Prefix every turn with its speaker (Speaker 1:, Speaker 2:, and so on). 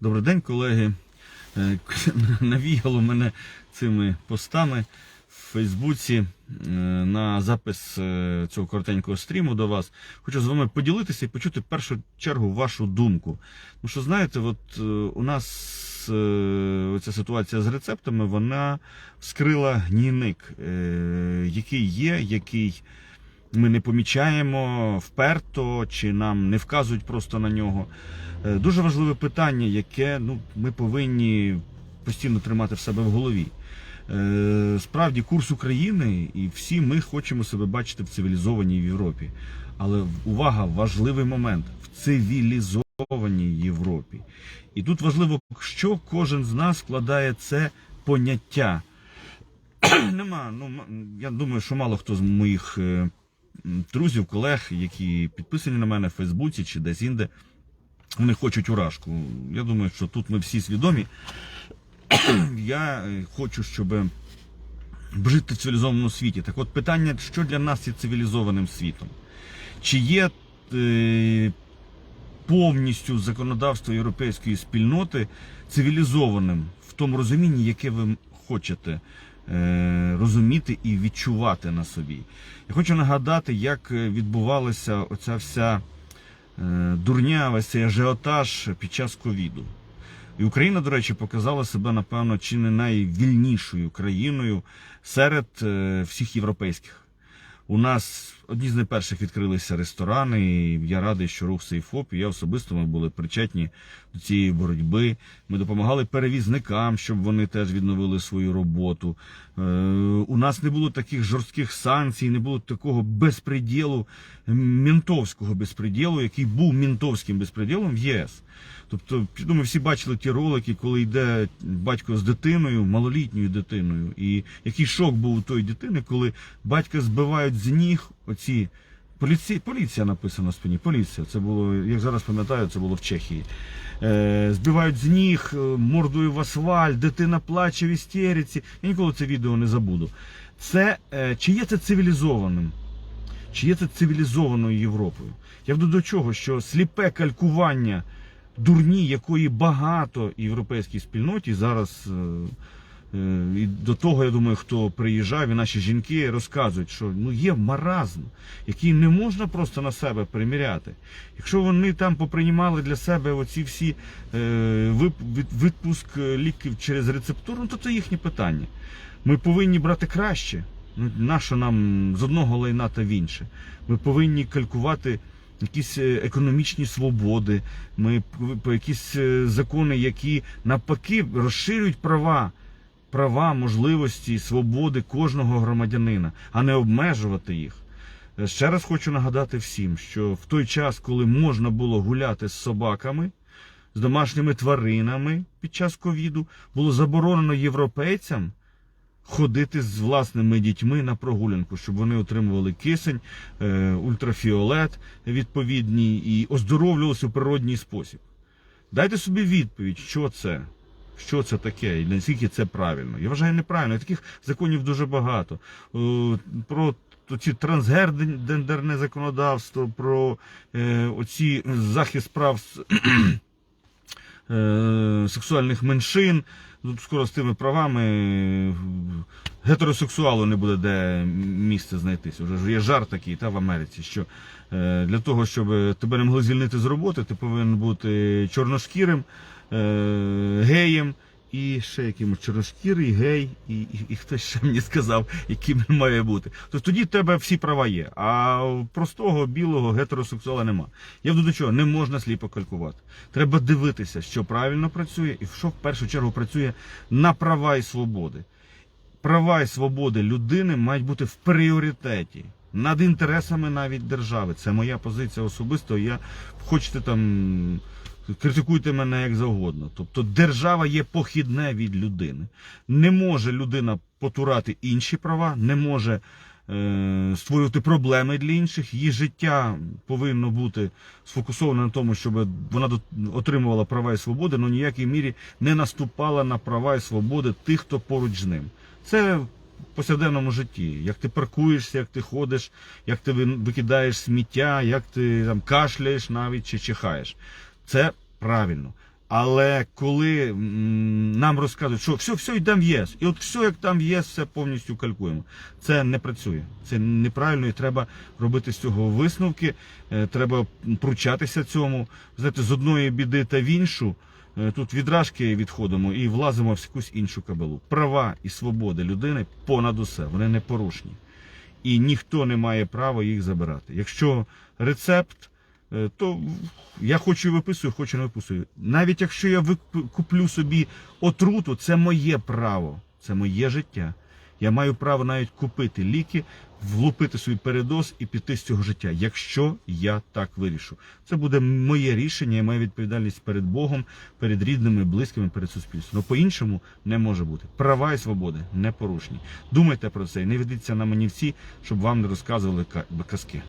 Speaker 1: Добрий день, колеги. Е, Навіяло мене цими постами в Фейсбуці е, на запис е, цього коротенького стріму до вас. Хочу з вами поділитися і почути в першу чергу вашу думку. Тому що, знаєте, от у нас ця ситуація з рецептами, вона вскрила гнійник, який є, який ми не помічаємо вперто, чи нам не вказують просто на нього. Е, Дуже важливе питання, яке ну, ми повинні постійно тримати в себе в голові. Е, Справді, курс України, і всі ми хочемо себе бачити в цивілізованій Європі. Але увага, важливий момент в цивілізованій Європі. І тут важливо, що кожен з нас вкладає це поняття. Нема, ну я думаю, що мало хто з моїх е, друзів, колег, які підписані на мене в Фейсбуці чи десь інде, вони хочуть уражку. Я думаю, що тут ми всі свідомі. Я е, хочу, щоб жити в цивілізованому світі. Так от питання, що для нас є цивілізованим світом? Чи є е, повністю законодавство європейської спільноти цивілізованим в тому розумінні, яке ви хочете розуміти і відчувати на собі? Я хочу нагадати, як е, відбувалася оця вся е, дурня, весь цей ажіотаж під час ковіду. І Україна, до речі, показала себе, напевно, чи не найвільнішою країною серед е, всіх європейських. У нас одні з найперших відкрилися ресторани, і я радий, що рух Сейфоп, і я особисто ми були причетні до цієї боротьби. Ми допомагали перевізникам, щоб вони теж відновили свою роботу. Е, у нас не було таких жорстких санкцій, не було такого безпреділу, мінтовського безпреділу, який був мінтовським безпреділом в ЄС. Тобто, я думаю, всі бачили ті ролики, коли йде батько з дитиною, малолітньою дитиною. І який шок був у тої дитини, коли батька збивають з ніг оці. Поліція, поліція написано на спині. Поліція. Це було, як зараз пам'ятаю, це було в Чехії. Е, збивають з ніг, е, мордою в асфальт, дитина плаче в істериці. Я ніколи це відео не забуду. Це е, чи є це цивілізованим? Чи є це цивілізованою Європою? Я веду до чого, що сліпе калькування дурні, якої багато європейській спільноті зараз. е, І до того, я думаю, хто приїжджав, і наші жінки розказують, що ну є маразм, який не можна просто на себе приміряти. Якщо вони там поприймали для себе оці всі е, відпуск е, ліків через рецептуру, ну то це їхнє питання. Ми повинні брати краще. Ну, нащо нам з одного лайна та в інше? Ми повинні калькувати якісь е, економічні свободи, ми якісь е, закони, які навпаки розширюють права, права, можливості, свободи кожного громадянина, а не обмежувати їх. Е, Ще раз хочу нагадати всім, що в той час, коли можна було гуляти з собаками, з домашніми тваринами під час ковіду, було заборонено європейцям ходити з власними дітьми на прогулянку, щоб вони отримували кисень, е, ультрафіолет відповідний і оздоровлювалися в природній спосіб. Дайте собі відповідь, що це. Що це таке і наскільки це правильно? Я вважаю неправильно. Таких законів дуже багато. Е, Про ці трансгендерне законодавство, про е, оці захист прав е, сексуальних меншин. Тут скоро з тими правами гетеросексуалу не буде де місце знайтися. Вже є жарт такий та в Америці, що для того, щоб тебе не могли звільнити з роботи, ти повинен бути чорношкірим, геєм. І ще якимось чорношкірий, гей, і, і, і хтось ще мені сказав, яким він має бути. Тобто тоді в тебе всі права є, а простого білого гетеросексуала нема. Я до чого не можна сліпо калькувати. Треба дивитися, що правильно працює, і що в першу чергу працює на права і свободи. Права і свободи людини мають бути в пріоритеті над інтересами навіть держави. Це моя позиція особисто. Я хочете там. Критикуйте мене як завгодно. Тобто держава є похідне від людини. Не може людина потурати інші права, не може е, створювати проблеми для інших. Її життя повинно бути сфокусоване на тому, щоб вона отримувала права і свободи, але ніякій мірі не наступала на права і свободи тих, хто поруч з ним. Це в повсякденному житті. Як ти паркуєшся, як ти ходиш, як ти викидаєш сміття, як ти там кашляєш навіть чи чихаєш. Це правильно. Але коли нам розказують, що все, все йдемо в ЄС, і от все, як там в ЄС, все повністю калькуємо. Це не працює. Це неправильно, і треба робити з цього висновки. е, Треба пручатися цьому. Знаєте, з одної біди та в іншу. е, Тут відражки відходимо і влазимо в якусь іншу кабелу. Права і свободи людини понад усе, вони не порушні. І ніхто не має права їх забирати. Якщо рецепт, то я хочу і виписую, хочу не виписую. Навіть якщо я куплю собі отруту, це моє право, це моє життя. Я маю право навіть купити ліки, влупити собі передоз і піти з цього життя, якщо я так вирішу. Це буде моє рішення і моя відповідальність перед Богом, перед рідними, близькими, перед суспільством. Ну по-іншому не може бути. Права і свободи не порушені. Думайте про це і не ведіться на манівці, щоб вам не розказували ка- казки.